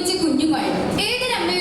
കൊച്ചു കുഞ്ഞുങ്ങൾ. ഏതൊരമ്മയുടെ